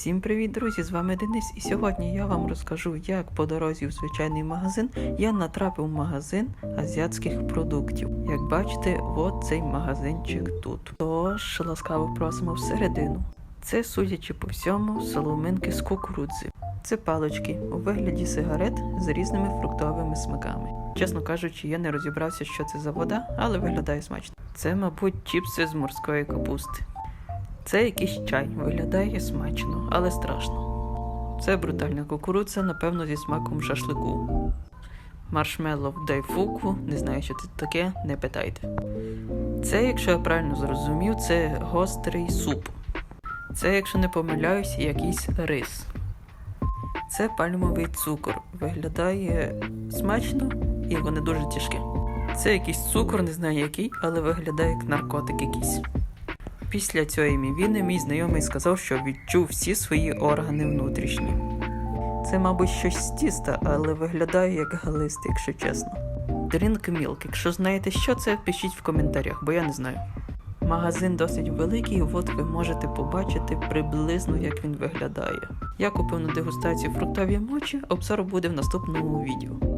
Всім привіт, друзі! З вами Денис, і сьогодні я вам розкажу, як по дорозі в звичайний магазин я натрапив в магазин азіатських продуктів. Як бачите, от цей магазинчик тут. Тож ласкаво просимо всередину. Це, судячи по всьому, соломинки з кукурудзи. Це палички у вигляді сигарет з різними фруктовими смаками. Чесно кажучи, я не розібрався, що це за вода, але виглядає смачно. Це, мабуть, чіпси з морської капусти. Це якийсь чай, виглядає смачно, але страшно. Це брутальна кукурудза, напевно, зі смаком шашлику. Маршмеллоу дайфуку, не знаю, що це таке, не питайте. Це, якщо я правильно зрозумів, це гострий суп. Це, якщо не помиляюсь, якийсь рис. Це пальмовий цукор. Виглядає смачно і вони дуже тяжкі. Це якийсь цукор, не знаю який, але виглядає як наркотик якийсь. Після цієї мівіни мій знайомий сказав, що відчув всі свої органи внутрішні. Це, мабуть, щось з тіста, але виглядає як галист, якщо чесно. Drink Milk. Якщо знаєте, що це, пишіть в коментарях, бо я не знаю. Магазин досить великий, от ви можете побачити приблизно, як він виглядає. Я купив на дегустацію фруктові мочі, обзор буде в наступному відео.